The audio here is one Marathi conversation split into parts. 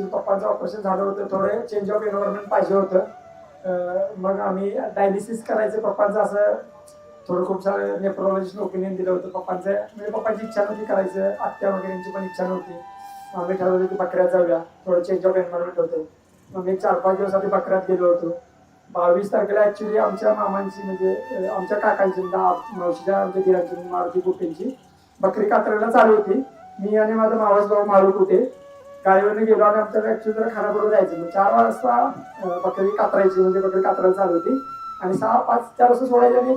पप्पांचं ऑपरेशन झालं होतं थोडं चेंज ऑफ एन्व्हायरमेंट पाहिजे होतं. मग आम्ही डायलिसिस करायचं पप्पांचं असं थोडं खूप सारं नेफ्रोलॉजिस्ट ओपिनियन दिलं होतं पप्पांचं. म्हणजे पप्पांची इच्छा नव्हती करायचं आत्या वगैरेंची पण इच्छा नव्हती. आम्ही ठरवलं की बकऱ्यात जाऊया थोडं चेंज ऑफ एन्व्हायरमेंट होतं. मग मी चार पाच दिवस आधी बकऱ्यात गेलो होतो. बावीस तारखेला ऍक्च्युली आमच्या मामांची म्हणजे आमच्या काकांची म्हणजे मावशीच्या आमच्या दिरांची मारुती कुटेंची बकरी कातरायला चालू होती. मी आणि माझा मावस भाऊ मारुक होते गाडीवरनं गेलो आणि आमच्या ॲक्च्युली जरा खानापूरला जायचं. मग चार वाजता बकरी कातरायची म्हणजे बकरी कातरायला चालू होती. आणि सहा पाच चार वाजता सोडायची आणि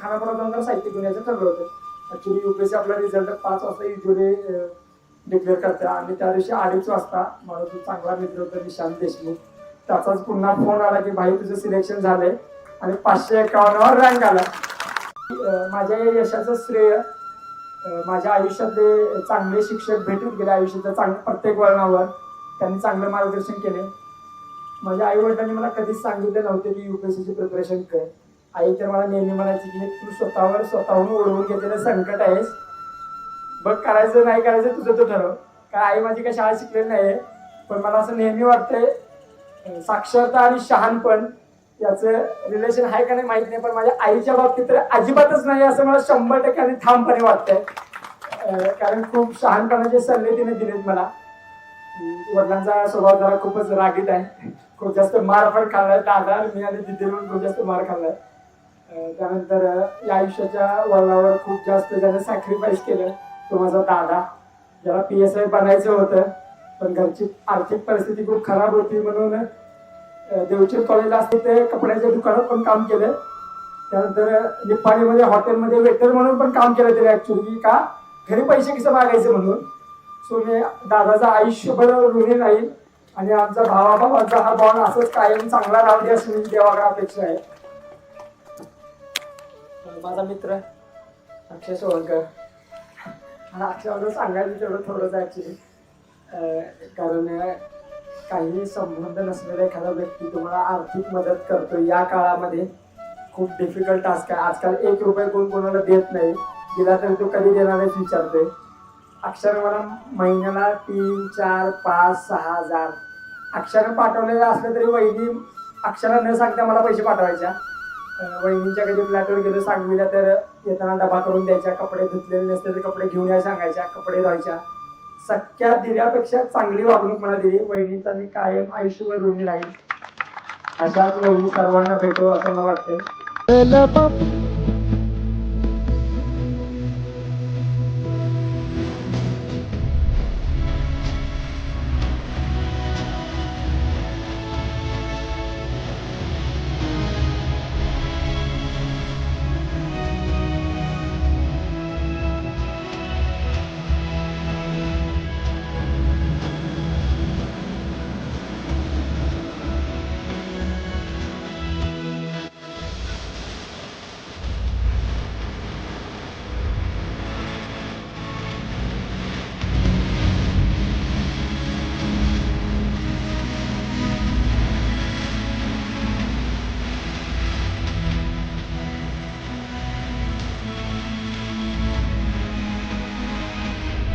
खानापुरात जाऊन जरा साहित्य घेऊन यायचं ठरलं होतं. ऍक्च्युली युपीएससी आपला रिझल्ट पाच वाजता युजली डिक्लेअर करते. आणि त्या दिवशी अडीच वाजता माझा जो चांगला मित्र होता निशांत देशमुख. त्याचाच पुन्हा फोन आला की भाई तुझं सिलेक्शन झालंय. आणि पाचशे एकावन्नवर रँक आला. माझ्या या यशाचं श्रेय माझ्या आयुष्यातले चांगले शिक्षक भेटून गेले आयुष्याच्या चांग प्रत्येक वळणावर. त्यांनी चांगलं मार्गदर्शन केले. माझ्या आईवडिलांनी मला कधीच सांगितलं नव्हते की सीचे प्रिपरेशन कर. आई तर मला नेहमी म्हणायची की तू स्वतःवर स्वतःहून ओढवून घेतलेलं संकट आहेस. बघ करायचं नाही करायचं तुझं तू ठरव. काय आई माझी काय शाळा शिकलेली नाही पण मला असं नेहमी वाटतंय साक्षरता आणि शहाणपण याचं रिलेशन आहे का नाही माहीत नाही पण माझ्या आईच्या बाबतीत तर अजिबातच नाही असं मला शंभर टक्के आणि ठामपणे वाटतंय. कारण खूप शहाणपणाचे सल्ले तिने दिलेत मला. वडिलांचा स्वभाव जरा खूपच रागीत आहे. खूप जास्त मार पण खाल्लाय. दादा मी आणि तिथे खूप जास्त मार खाल्लाय. त्यानंतर या आयुष्याच्या वळणावर खूप जास्त ज्याने सॅक्रिफाईस केलं. तो माझा दादा. ज्याला पी एस आय बनायचं होतं पण घरची आर्थिक परिस्थिती खूप खराब होती म्हणून अं, कॉलेजला असते ते कपड्याच्या दुकानात पण काम केलं. त्यानंतर अं, हॉटेलमध्ये वेटर म्हणून पण काम केलं त्याने ऍक्च्युली का? घरी पैसे कसं मागायचे म्हणून? सो मी दादाचा आयुष्यभर ऋणी राहील आणि आमचा भावाभावाचा हा बॉन्ड असंच कायम चांगला राहू दे अशी माझी देवाकडे अपेक्षा आहे. माझा मित्र अक्षय सोळंकर. हा अक्षराला सांगायचं तेवढं थोडंच ऍक्च्युली कारण काही संबंध नसलेला एखादा व्यक्ती तुम्हाला आर्थिक मदत करतो या काळामध्ये. खूप डिफिकल्ट टास्क आहे. आजकाल एक रुपये कोण कोणाला देत नाही. दिला तरी तो कधी देणार नाहीच विचारतोय. अक्षर मला महिन्याला तीन चार पाच सहा हजार. अक्षर पाठवलेलं असलं तरी वहिनी अक्षरा न सांगता मला पैसे पाठवायच्या. वहिनींच्या कधी फ्लॅटवर गेलो सांगवीला तर येताना डबा करून द्यायच्या कपडे धुतलेले नसते तर कपडे घेऊन या सांगायच्या कपडे धुवायच्या. सख्या दिल्यापेक्षा चांगली वागणूक मला दिली. वहिनीचा मी कायम आयुष्यभर ऋणी राहील. अशाच वहिनी सर्वांना भेटो असं मला वाटतंय.